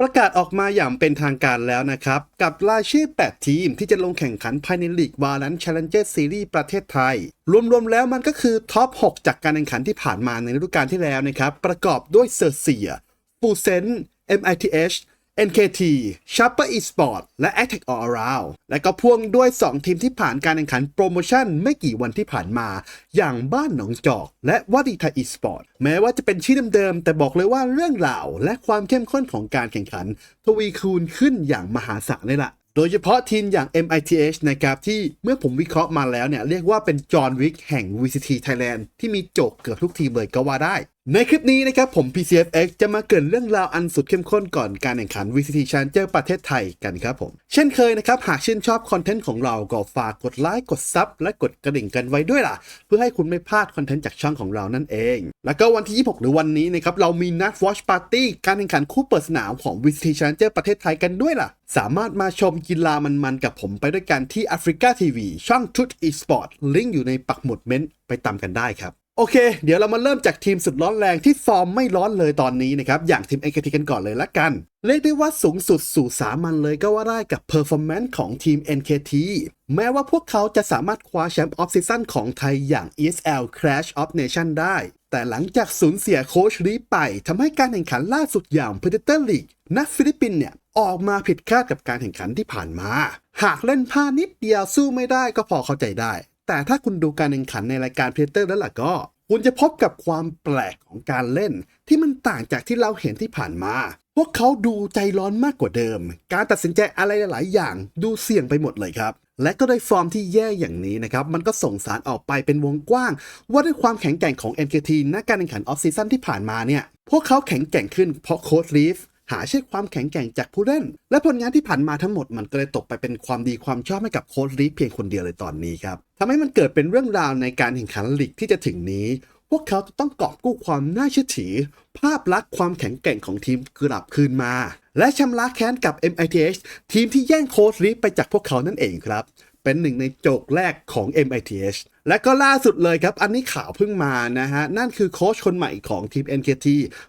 ประกาศออกมาอย่างเป็นทางการแล้วนะครับ กับรายชื่อ 8 ทีมที่จะลงแข่งขันภายในลีกวาลันแชลเลนเจอร์ซีรีส์ประเทศไทย รวมๆแล้วมันก็คือท็อป 6 จากการแข่งขันที่ผ่านมาในฤดูกาลที่แล้วนะครับ ประกอบด้วยเซอร์เซีย ฟูเซน MITH NKT Sharper Esport และ Attack All Around และก็พ่วงด้วย 2 ทีมที่ผ่านการแข่งขันโปรโมชั่นไม่กี่วันที่ผ่านมา อย่างบ้านหนองจอก และวาดีไทยอีสปอร์ตแม้ว่าจะเป็นชื่อเดิมๆ แต่บอกเลยว่าเรื่องราว และความเข้มข้นของการแข่งขัน ทวีคูณขึ้นอย่างมหาศาลเลยล่ะโดยเฉพาะทีมอย่าง MITH นะครับที่เมื่อผมวิเคราะห์มาแล้วเนี่ยเรียกว่าเป็นจอห์นวิกแห่ง VCT Thailand ที่มีโจกเกือบทุกทีมเลยก็ว่าได้ ในคลิปนี้นะครับผม PCFX จะมาเกินเรื่องราวอันสุดเข้มข้นก่อนการแข่งขัน VCT Challenger ประเทศไทยกันครับผม เช่นเคยนะครับ หากชื่นชอบคอนเทนต์ของเราก็ฝากกดไลค์กดซับและกดกระดิ่งกันไว้ด้วยล่ะ เพื่อให้คุณไม่พลาดคอนเทนต์จากช่องของเรานั่นเอง แล้วก็วันที่ 26 หรือวันนี้นะครับเรามีนัด Watch Party การแข่งขันคู่เปิดสนามของ VCT Challenger ประเทศไทยกันด้วยล่ะ สามารถมาชมกีฬามันๆกับผมไปด้วยกันที่ Africa TV ช่องทุต eSport ลิงก์อยู่ในปักหมุดเม้นต์ไปตามกันได้ครับ โอเค เดี๋ยวเรามาเริ่มจากทีมสุดร้อนแรงที่ฟอร์มไม่ร้อนเลยตอนนี้นะครับ อย่างทีม NKT กันก่อนเลยละกัน เรียกได้ว่าสูงสุดสู่สามัญเลยก็ว่าได้กับเพอร์ฟอร์แมนซ์ของทีม NKT แม้ว่าพวกเขาจะสามารถคว้าแชมป์ออฟซีซั่นของไทยอย่าง ESL Clash of Nation ได้ แต่หลังจากสูญเสียโค้ชลีไปทำให้การแข่งขันล่าสุดอย่าง Predator League นักฟิลิปปินเนี่ยออกมาผิดคาดกับการแข่งขันที่ผ่านมา หากเล่นพลาดนิดเดียวสู้ไม่ได้ก็พอเข้าใจได้ แต่ถ้าคุณดูการแข่งขันในรายการ Predator แล้วล่ะก็ คุณจะพบกับความแปลกของการเล่น ที่มันต่างจากที่เราเห็นที่ผ่านมา พวกเขาดูใจร้อนมากกว่าเดิม การตัดสินใจอะไรหลาย ๆ อย่างดูเสี่ยงไปหมดเลยครับและก็ด้ฟอร์มที่แย่อย่างนี้นะครับ มันก็ส่งสารออกไปเป็นวงกว้าง ว่าด้วยความแข็งแกร่งของ NKT ณการแข่งขันออฟซีซั่นที่ผ่านมาเนี่ย พวกเขาแข็งแกร่งขึ้นเพราะโค้ชลีฟ หาใช่ความแข็งแกร่งจากผู้เล่น และผลงานที่ผ่านมาทั้งหมดมันก็เลยตกไปเป็นความดีความชอบให้กับโค้ชลีฟเพียงคนเดียวเลยตอนนี้ครับทำให้มันเกิดเป็นเรื่องราวในการแข่งขันลีกที่จะถึงนี้ พวกเขาจะต้องกอบกู้ความน่าเชื่อถือ ภาพลักษณ์ความแข็งแกร่งของทีมกลับคืนมา และชำระแค้นกับ MITH ทีมที่แย่งโค้ชลีฟไปจากพวกเขานั่นเองครับเป็นหนึ่งในโจกแรกของ MITH และก็ล่าสุดเลยครับ อันนี้ข่าวเพิ่งมานะฮะ นั่นคือโค้ชคนใหม่ของทีม NKT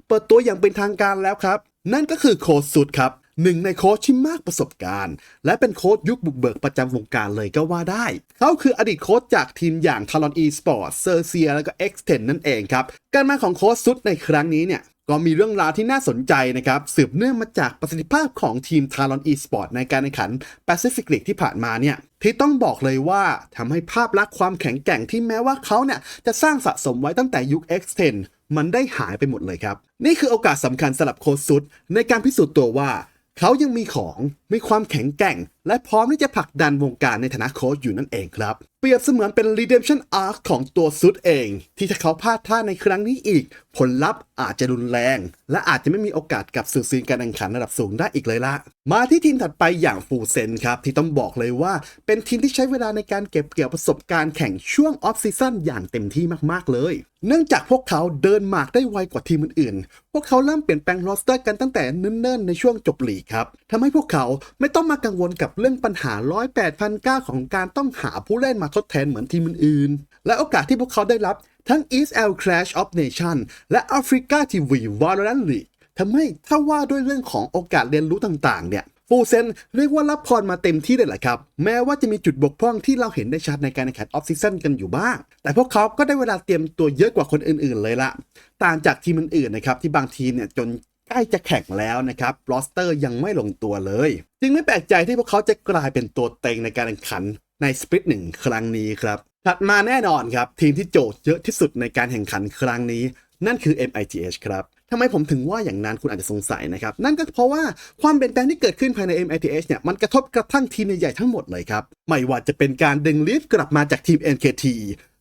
เปิดตัวอย่างเป็นทางการแล้วครับ นั่นก็คือโค้ชสุดครับหนึ่งในโค้ชที่มากประสบการณ์ และเป็นโค้ชยุคบุกเบิกประจำวงการเลยก็ว่าได้ เขาคืออดีตโค้ชจากทีมอย่าง Talon Esports เซอร์เซียและก็ X10 นั่นเองครับ การมาของโค้ชสุดในครั้งนี้เนี่ยก็มีเรื่องราวที่น่าสนใจนะครับ สืบเนื่องมาจากประสิทธิภาพของทีม Talon Esports ในการแข่งขัน Pacific League ที่ผ่านมาเนี่ยที่ต้องบอกเลยว่าทำให้ภาพลักษณ์ความแข็งแกร่งที่แม้ว่าเขาเนี่ยจะสร้างสะสมไว้ตั้งแต่ยุค X10 มันได้หายไปหมดเลยครับ นี่คือโอกาสสำคัญสำหรับโค้ชสุดในการพิสูจน์ตัวว่า เขายังมีของมีความแข็งแกร่ง และพร้อมที่จะผลักดันวงการในฐานะโค้ชอยู่นั่นเองครับ เปรียบเสมือนเป็น redemption arc ของตัวซุดเอง ที่ถ้าเขาพลาดท่าในครั้งนี้อีก ผลลัพธ์อาจจะรุนแรง และอาจจะไม่มีโอกาสกลับสู่ซีนการแข่งขันระดับสูงได้อีกเลยละ มาที่ทีมถัดไปอย่างฟูเซนครับ ที่ต้องบอกเลยว่า เป็นทีมที่ใช้เวลาในการเก็บเกี่ยวประสบการณ์แข่งช่วงออฟซีซั่นอย่างเต็มที่มากๆเลย เนื่องจากพวกเขาเดินหมากได้ไวกว่าทีมอื่นๆ พวกเขาเริ่มเปลี่ยนแปลงโรสเตอร์กันตั้งแต่เนิ่นๆในช่วงจบลีกครับทำให้พวกเขาไม่ต้องมากังวลกับเรื่องปัญหา108พันก้าของการต้องหาผู้เล่นมาทดแทนเหมือนทีมอื่นๆ และโอกาสที่พวกเขาได้รับทั้ง East L Clash of Nation และ Africa TV Valorant League ทำให้ถ้าว่าด้วยเรื่องของโอกาสเรียนรู้ต่างๆ เนี่ยฟูเซนเรียกว่ารับพรมาเต็มที่เลยแหละครับ แม้ว่าจะมีจุดบกพร่องที่เราเห็นได้ชัดในการแข่งขันออฟซีซั่นกันอยู่บ้าง แต่พวกเขาก็ได้เวลาเตรียมตัวเยอะกว่าคนอื่นๆเลยละต่างจากทีมอื่นๆนะครับที่บางทีเนี่ยจน ใกล้จะแข่งแล้วนะครับโรสเตอร์ยังไม่ลงตัวเลย จึงไม่แปลกใจที่พวกเขาจะกลายเป็นตัวเต็งในการแข่งขันในสปริตหนึ่งครั้งนี้ครับถัดมาแน่นอนครับ ทีมที่โจทย์เยอะที่สุดในการแข่งขันครั้งนี้ นั่นคือ MITH ครับทำไมผมถึงว่าอย่างนั้นคุณอาจจะสงสัยนะครับ นั่นก็เพราะว่าความเปลี่ยนแปลงที่เกิดขึ้นภายใน MITH เนี่ยมันกระทบกระทั่งทีมใหญ่ๆทั้งหมดเลยครับ ไม่ว่าจะเป็นการดึงลิฟกลับมาจากทีม NKT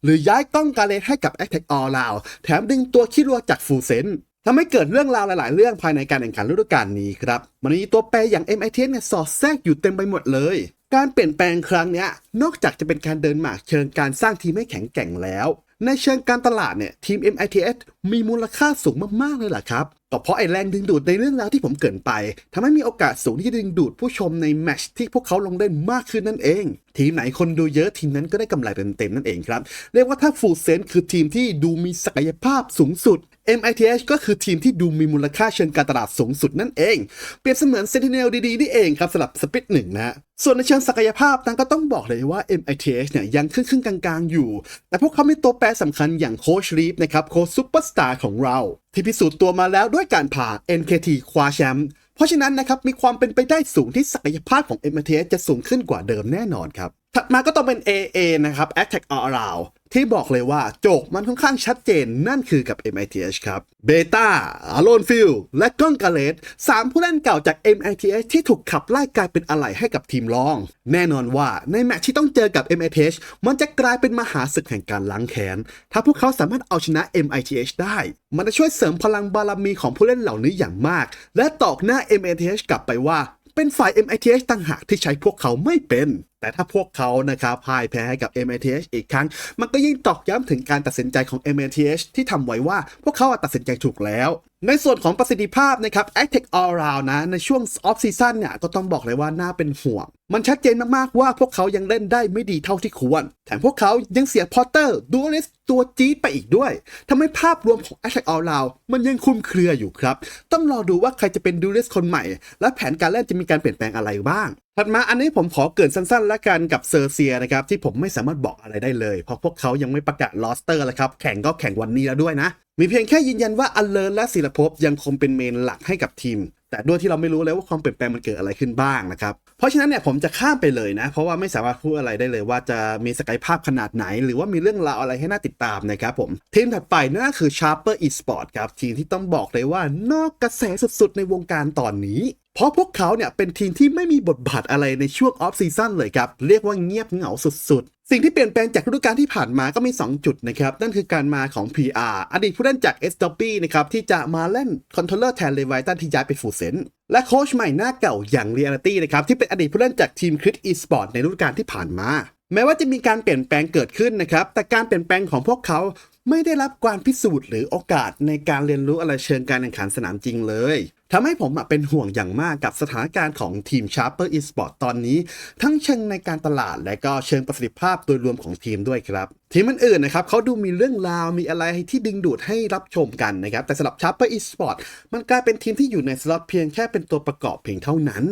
หรือย้ายกล้องการเลนให้กับ Attack All Round แถมดึงตัวคิรัวจากฟูเซน ทำให้เกิดเรื่องราวหลาย ๆ เรื่องภายในการแข่งขันฤดูกาลนี้ครับมันมีตัวแปรอย่าง MIT เนี่ยสอดแทรกอยู่เต็มไปหมดเลย การเปลี่ยนแปลงครั้งนี้นอกจากจะเป็นการเดินหมากเชิงการสร้างทีมให้แข็งแกร่งแล้ว ในเชิงการตลาดเนี่ยทีม MITS มีมูลค่าสูงมาก ๆ เลยล่ะครับก็เพราะไอแรงดึงดูดในเรื่องราวที่ผมเกินไปทำให้มีโอกาสสูงที่จะดึงดูดผู้ชมในแมชที่พวกเขาลงเล่นมากขึ้นนั่นเอง ทีมไหนคนดูเยอะทีมนั้นก็ได้กำไรเต็มๆนั่นเองครับ เรียกว่าถ้าฟูเซนคือทีมที่ดูมีศักยภาพสูงสุด MITH ก็คือทีมที่ดูมีมูลค่าเชิงการตลาดสูงสุดนั่นเอง เปรียบเสมือนเซนติเนลดีๆนี่เองครับสำหรับสปิทหนึ่งนะส่วนในเชิงศักยภาพนั้นก็ต้องบอกเลยว่า MITH เนี่ยยังครึ่งๆกลางๆ อยู่ แต่พวกเขามีตัวแปรสำคัญอย่างโคชลีฟนะครับโค้ชซูเปอร์สตาร์ของเรา ที่พิสูจน์ตัวมาแล้วด้วยการพา NKT คว้าแชมป์เพราะฉะนั้นนะครับมีความเป็นไปได้สูงที่ศักยภาพของ MITH จะสูงขึ้นกว่าเดิมแน่นอนครับถัดมาก็ต้องเป็น AA นะครับ Attack All Around ที่บอกเลยว่าโจกมันค่อนข้างชัดเจนนั่นคือกับ MITH ครับเบต้าอารอนฟิลและก้องกาเลสสามผู้เล่นเก่าจาก MITH ที่ถูกขับไล่กลายเป็นอะไหล่ให้กับทีมรอง แน่นอนว่าในแมตช์ที่ต้องเจอกับ MITH มันจะกลายเป็นมหาศึกแห่งการล้างแค้น ถ้าพวกเขาสามารถเอาชนะ MITH ได้ มันจะช่วยเสริมพลังบารมีของผู้เล่นเหล่านี้อย่างมาก และตอกหน้า MITH กลับไปว่า เป็นฝ่าย MITH ต่างหากที่ใช้พวกเขาไม่เป็น แต่ถ้าพวกเขานะครับพ่ายแพ้ให้กับ MITH อีกครั้ง มันก็ยิ่งตอกย้ำถึงการตัดสินใจของ MITH ที่ทำไว้ว่าพวกเขาตัดสินใจถูกแล้ว ในส่วนของประสิทธิภาพนะครับ Actec All Round นะ ในช่วง Off Season เนี่ย ก็ต้องบอกเลยว่าน่าเป็นห่วง มันชัดเจนมากๆว่าพวกเขายังเล่นได้ไม่ดีเท่าที่ควร แถมพวกเขายังเสียพอตเตอร์ดูลิสตัวจี๊ดไปอีกด้วยทำให้ภาพรวมของ Actec All Round มันยังคลุมเครืออยู่ครับ ต้องรอดูว่าใครจะเป็นดูลิสคนใหม่ และแผนการเล่นจะมีการเปลี่ยนแปลงอะไรบ้าง ถัดมาอันนี้ผมขอเกินสั้นๆ และกันกับเซอร์เซียนะครับที่ผมไม่สามารถบอกอะไรได้เลย เพราะพวกเขายังไม่ประกาศลอสเตอร์แล้วครับ แข่งก็แข่งวันนี้แล้วด้วยนะ มีเพียงแค่ยืนยันว่าอันเลินและศิลภพยังคงเป็นเมนหลักให้กับทีม แต่ด้วยที่เราไม่รู้เลยว่าความเปลี่ยนแปลงมันเกิดอะไรขึ้นบ้างนะครับ เพราะฉะนั้นเนี่ยผมจะข้ามไปเลยนะ เพราะว่าไม่สามารถพูดอะไรได้เลย ว่าจะมีศักยภาพขนาดไหน หรือว่ามีเรื่องราวอะไรให้น่าติดตามนะครับผมทีมถัดไปนั่นก็คือ Sharper Esport ครับทีมที่ต้องบอกเลยว่านอกกระแสสุดๆในวงการตอนนี้ เพราะพวกเขาเนี่ยเป็นทีมที่ไม่มีบทบาทอะไรในช่วงออฟซีซั่นเลยครับ เรียกว่าเงียบเหงาสุดๆ สิ่งที่เปลี่ยนแปลงจากฤดูกาลที่ผ่านมาก็มี 2 จุดนะครับ นั่นคือการมาของ PR อดีตผู้เล่นจาก s w นะครับ ที่จะมาเล่นคอนโทรลเลอร์แทนเลวิตันที่ย้ายไปฟูเซนและโค้ชใหม่หน้าเก่าอย่าง Reality นะครับ ที่เป็นอดีตผู้เล่นจากทีมคริสอีสปอร์ตในฤดูกาลที่ผ่านมา แม้ว่าจะมีการเปลี่ยนแปลงเกิดขึ้นนะครับแต่การเปลี่ยนแปลงของพวกเขาไม่ได้รับการพิสูจน์หรือโอกาสในการเรียนรู้อะไรเชิงการแข่งขันสนามจริงเลย ทำให้ผมเป็นห่วงอย่างมากกับสถานการณ์ของทีม Sharper Esport ตอนนี้ ทั้งเชิงในการตลาดและก็เชิงประสิทธิภาพโดยรวมของทีมด้วยครับ ทีมอื่นๆนะครับเขาดูมีเรื่องราวมีอะไรที่ดึงดูดให้รับชมกันนะครับ แต่สำหรับ Sharper Esport มันกลายเป็นทีมที่อยู่ในสล็อตเพียงแค่เป็นตัวประกอบเพียงเท่านั้น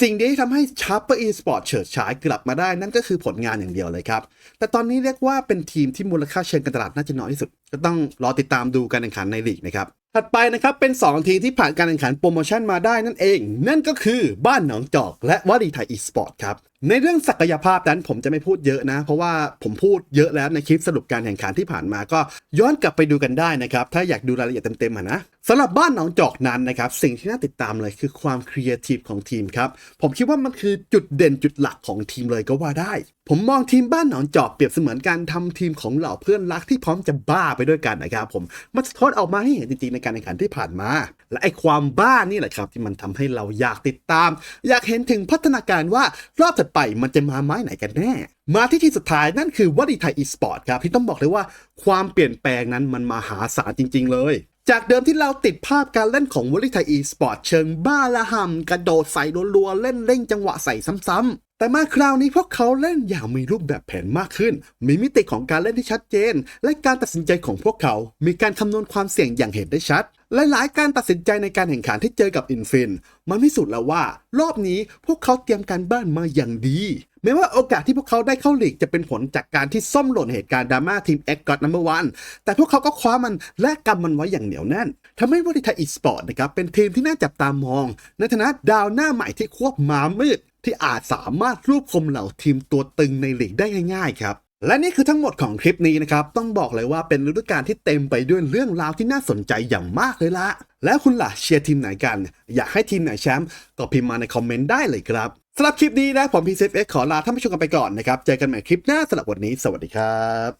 สิ่งที่ทำให้ Sharper Esport เฉิดฉายกลับมาได้นั่นก็คือผลงานอย่างเดียวเลยครับ แต่ตอนนี้เรียกว่าเป็นทีมที่มูลค่าเชิงการตลาดน่าจะน้อยที่สุด ก็ต้องรอติดตามดูการแข่งขันในลีกนะครับถัดไปนะครับเป็น 2 ทีมที่ผ่านการแข่งขันโปรโมชั่นมาได้นั่นเอง นั่นก็คือบ้านหนองจอกและวารีไทยอีสปอร์ตครับ ในเรื่องศักยภาพนั้นผมจะไม่พูดเยอะนะ เพราะว่าผมพูดเยอะแล้วในคลิปสรุปการแข่งขันที่ผ่านมาก็ย้อนกลับไปดูกันได้นะครับ ถ้าอยากดูรายละเอียดเต็มๆนะสำหรับบ้านหนองจอกนั้นนะครับสิ่งที่น่าติดตามเลยคือความครีเอทีฟของทีมครับ ผมคิดว่ามันคือจุดเด่นจุดหลักของทีมเลยก็ว่าได้ ผมมองทีมบ้านหนองจอกเปรียบเสมือนการทำทีมของเหล่าเพื่อนรักที่พร้อมจะบ้าไปด้วยกันนะครับผมมันสะท้อนออกมาให้เห็นจริงๆในการแข่งขันที่ผ่านมา และไอความบ้านี่แหละครับ ที่มันทำให้เราอยากติดตาม อยากเห็นถึงพัฒนาการว่ารอบถัดไปมันจะมาไม้ไหนกันแน่ มาที่ที่สุดท้ายนั่นคือวัดีไทยอีสปอร์ตครับที่ต้องบอกเลยว่าความเปลี่ยนแปลงนั้นมันมหาศาลจริง ๆ เลย จากเดิมที่เราติดภาพการเล่นของวอลเลย์ไทยอีสปอร์ตเชิงบ้าละห่ำกระโดดใส่รัวๆเล่นเร่งจังหวะใส่ซ้ำๆแต่มาคราวนี้พวกเขาเล่นอย่างมีรูปแบบแผนมากขึ้น มีมิติของการเล่นที่ชัดเจน และการตัดสินใจของพวกเขา มีการคำนวณความเสี่ยงอย่างเห็นได้ชัด หลายๆ การตัดสินใจในการแข่งขันที่เจอกับอินฟินมันพิสูจน์แล้วว่า รอบนี้พวกเขาเตรียมการบ้านมาอย่างดีแม้ว่าโอกาสที่พวกเขาได้เข้าหลีกจะเป็นผลจากการที่ซ่อมหล่นเหตุการณ์ดราม่าทีมเอ็กกอตนัมเบอร์วันแต่พวกเขาก็คว้ามันและกำมันไว้อย่างเหนียวแน่นทำให้วอลิทยอีสปอร์ตนะครับเป็นทีมที่น่าจับตามอง ในฐานะดาวหน้าใหม่ที่ควบม้ามืดที่อาจสามารถรวบคมเหล่าทีมตัวตึงในหลีกได้ง่ายๆครับ และนี่คือทั้งหมดของคลิปนี้นะครับ ต้องบอกเลยว่าเป็นฤดูกาลที่เต็มไปด้วยเรื่องราวที่น่าสนใจอย่างมากเลยละ แล้วคุณล่ะเชียร์ทีมไหนกัน อยากให้ทีมไหนแชมป์ก็พิมพ์มาในคอมเมนต์ได้เลยครับสำหรับคลิปนี้นะผมพีเซฟเอ็กขอลาท่านผู้ชมกันไปก่อนนะครับ เจอกันใหม่คลิปหน้าสำหรับวันนี้ สวัสดีครับ